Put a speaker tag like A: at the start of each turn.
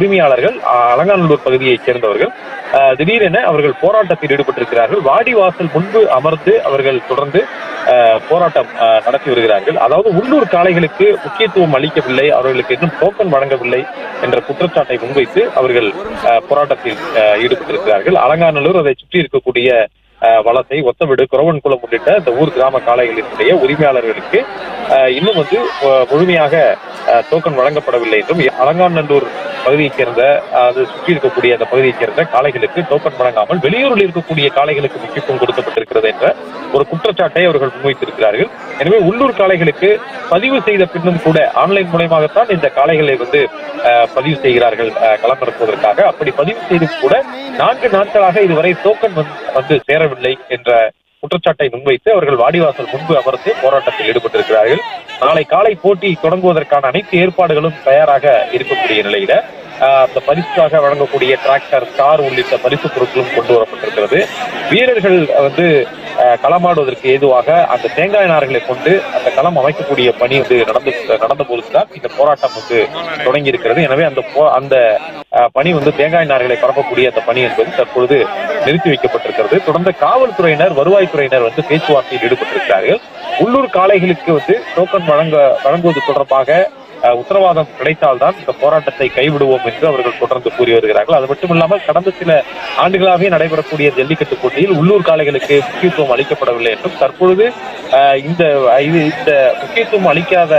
A: உரிமையாளர்கள் அலங்காநல்லூர் பகுதியைச் சேர்ந்தவர்கள். திடீரென அவர்கள் போராட்டத்தில் ஈடுபட்டிருக்கிறார்கள். வாடிவாசல் முன்பு அமர்ந்து அவர்கள் தொடர்ந்து போராட்டம் நடத்தி வருகிறார்கள். அதாவது உள்ளூர் காளைகளுக்கு முக்கியத்துவம் அளிக்கவில்லை அவர்களுக்கு இன்னும் டோக்கன் வழங்கவில்லை என்ற குற்றச்சாட்டை முன்வைத்து அவர்கள் அஹ், போராட்டத்தில் ஈடுபட்டிருக்கிறார்கள். அலங்காநல்லூர் அதை சுற்றி இருக்கக்கூடிய வளத்தை ஒத்தவிடு குரவன்குளம் உள்ளிட்ட இந்த ஊர் கிராம காளைகளினுடைய உரிமையாளர்களுக்கு இன்னும் வந்து முழுமையாக டோக்கன் வழங்கப்படவில்லை என்றும் அலங்காநல்லூர் பகுதியைச் சேர்ந்த அது சுற்றி இருக்கக்கூடிய அந்த பகுதியைச் சேர்ந்த காளைகளுக்கு டோக்கன் வழங்காமல் வெளியூரில் இருக்கக்கூடிய காளைகளுக்கு முக்கியத்துவம் கொடுக்கப்பட்டிருக்கிறது என்ற ஒரு குற்றச்சாட்டை அவர்கள் முன்வைத்திருக்கிறார்கள். எனவே உள்ளூர் காளைகளுக்கு பதிவு செய்த பின்னும் கூட ஆன்லைன் மூலயமாகத்தான் இந்த காளைகளை வந்து பதிவு செய்கிறார்கள் அஹ், களமிறக்குவதற்காக. அப்படி பதிவு செய்தும் கூட நான்கு நாட்களாக இதுவரை டோக்கன் வந்து- வந்து சேரவில்லை என்ற குற்றச்சாட்டை முன்வைத்து அவர்கள் வாடிவாசல் முன்பு அமர்ந்து போராட்டத்தில் ஈடுபட்டிருக்கிறார்கள். நாளை காலை போட்டி தொடங்குவதற்கான அனைத்து ஏற்பாடுகளும் தயாராக இருக்கக்கூடிய நிலையில அந்த பரிசுக்காக வழங்கக்கூடிய டிராக்டர் கார் உள்ளிட்ட பரிசு பொருட்களும் கொண்டு வரப்பட்டிருக்கிறது. வீரர்கள் வந்து ஆஹ், களமாடுவதற்கு ஏதுவாக அந்த தேங்காய் நார்களை கொண்டு அந்த களம் அமைக்கக்கூடிய பணி வந்து நடந்து நடந்த போதுதான் இந்த போராட்டம் வந்து தொடங்கி இருக்கிறது எனவே அந்த போ- அந்த பணி வந்து தேங்காய் நார்களை பரப்பக்கூடிய அந்த பணி என்பது தற்பொழுது நிறுத்தி வைக்கப்பட்டிருக்கிறது. தொடர்ந்து காவல்துறையினர் வருவாய்த்துறையினர் வந்து பேச்சுவார்த்தையில் ஈடுபட்டிருக்கிறார்கள். உள்ளூர் காளைகளுக்கு வந்து டோக்கன் வழங்க வழங்குவது தொடர்பாக உத்தரவாதம் கிடைத்தால்தான் இந்த போராட்டத்தை கைவிடுவோம் என்று அவர்கள் தொடர்ந்து கூறி வருகிறார்கள். அது மட்டும் இல்லாமல் கடந்த சில ஆண்டுகளாகவே நடைபெறக்கூடிய ஜல்லிக்கட்டு போட்டியில் உள்ளூர் காளைகளுக்கு முக்கியத்துவம் அளிக்கப்படவில்லை என்றும் தற்பொழுது இந்த இது இந்த முக்கியத்துவம் அளிக்காத